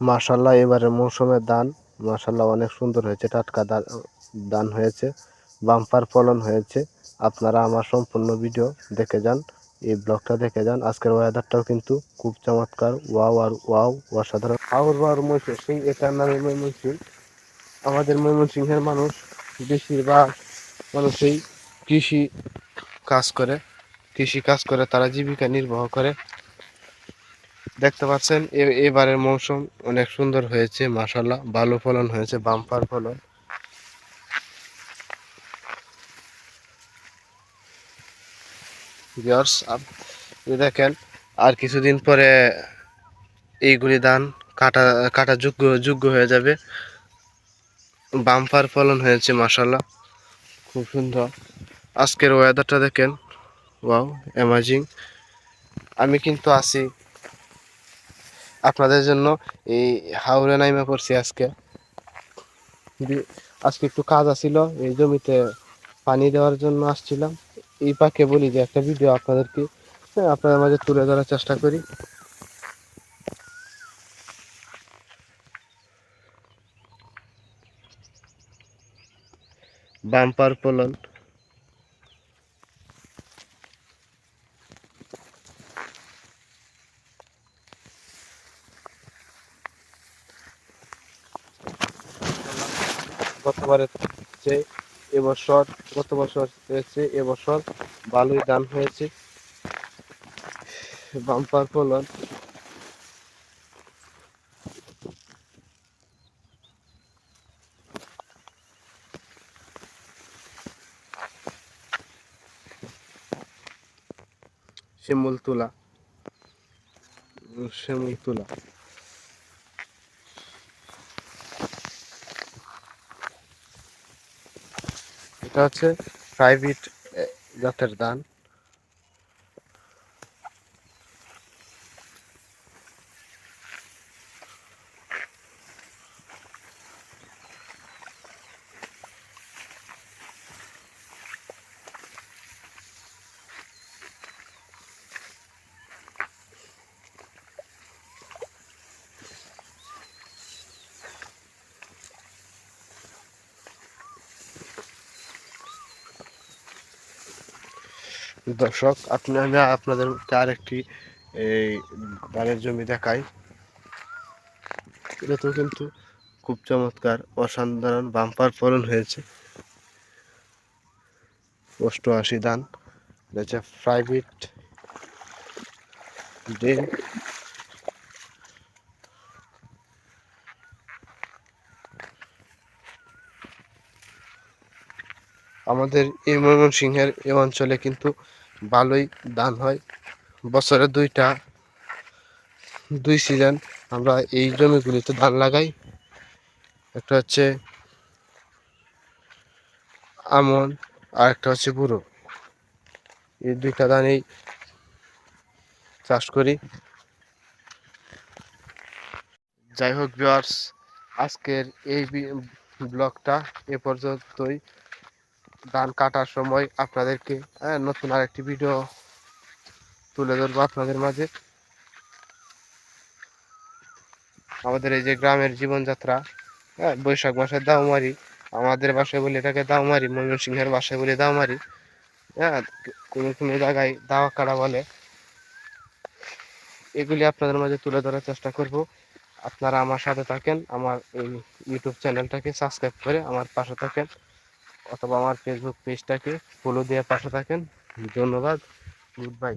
মাশাল্লাহ এবারে মৌসুমের ধান মাশাল্লাহ অনেক সুন্দর হয়েছে, টাটকা ধান হয়েছে, বাম্পার ফলন হয়েছে। আপনারা আমার সম্পূর্ণ ভিডিও দেখে যান, এই ব্লগটা দেখে যান। আজকের ওয়েদারটাও কিন্তু খুব চমৎকার। ওয়াও আর ওয়াও, অসাধারণ। আউর বাউর ময়মনসিং এটার নামে ময়মনসিং আমাদের ময়মনসিংহের মানুষ বেশিরভাগ মানুষই কৃষি কাজ করে। কৃষি কাজ করে, তারা জীবিকা নির্বাহ করে। দেখতে পাচ্ছেন এবারের মৌসুম অনেক সুন্দর হয়েছে মাসাল্লাহ ভালো ফলন হয়েছে, বাম্পার ফলন। দেখেন, আর কিছুদিন পরে এইগুলি ধান কাটা কাটা যোগ্য যোগ্য হয়ে যাবে। বাম্পার ফলন হয়েছে মাসাল্লাহ খুব সুন্দর। আজকের ওয়েদারটা দেখেন ওয়াও অ্যামাজিং আমি কিন্তু আছি আপনাদের জন্য এই হাওড়ে নাইমা করছি আজকে। আজকে একটু কাজ আছিল এই জমিতে পানি দেওয়ার জন্য আসছিলাম। এই পাকে বলি যে একটা ভিডিও আপনাদেরকে হ্যাঁ, আপনাদের মাঝে তুলে ধরার চেষ্টা করি। বাম্পার ফলন। গতবারের চেয়ে এবছর গত বছর হয়েছে, এবছর ভালোই দান হয়েছে। বাম্পার ফলন শিমুল তুলা। শিমুল তুলা। এটা হচ্ছে প্রাইভেট জাতের ধান দর্শক, আপনি, আমি আপনাদের আরেকটি, এই ধানের জমি দেখাই। এটা তো কিন্তু খুব চমৎকার, অসাধারণ বাম্পার ফলন হয়েছে। অষ্টআশি ধান হচ্ছে প্রাইভেট ড্রিল আমাদের এই ময়মনসিংহের এ অঞ্চলে কিন্তু ভালোই ধান হয়। বছরে দুইটা, দুই সিজন আমরা এই জমিগুলিতে ধান লাগাই। একটা হচ্ছে আমন, আর একটা হচ্ছে বুড়ো এই দুইটা ধানেই চাষ করি। যাই হোক ভিওয়ার্স আজকের এই ব্লগটা এ পর্যন্তই। ধান কাটার সময় আপনাদেরকে হ্যাঁ নতুন আরেকটি ভিডিও তুলে ধরবো আপনাদের মাঝে। আমাদের এই যে গ্রামের জীবনযাত্রা হ্যাঁ বৈশাখ মাসের দাওমারি, আমাদের বাসায় বলি এটাকে দাওমারি, ময়মনসিংহের বাসায় বলি দাওমারি হ্যাঁ কোনো কোনো জায়গায় দাওয়া কাটা বলে। এগুলি আপনাদের মাঝে তুলে ধরার চেষ্টা করব। আপনারা আমার সাথে থাকেন, আমার এই ইউটিউব চ্যানেলটাকে সাবস্ক্রাইব করে আমার পাশে থাকেন। অথবা আমার ফেসবুক পেজটাকে ফলো দেওয়ার পাশে থাকেন। ধন্যবাদ। Good bye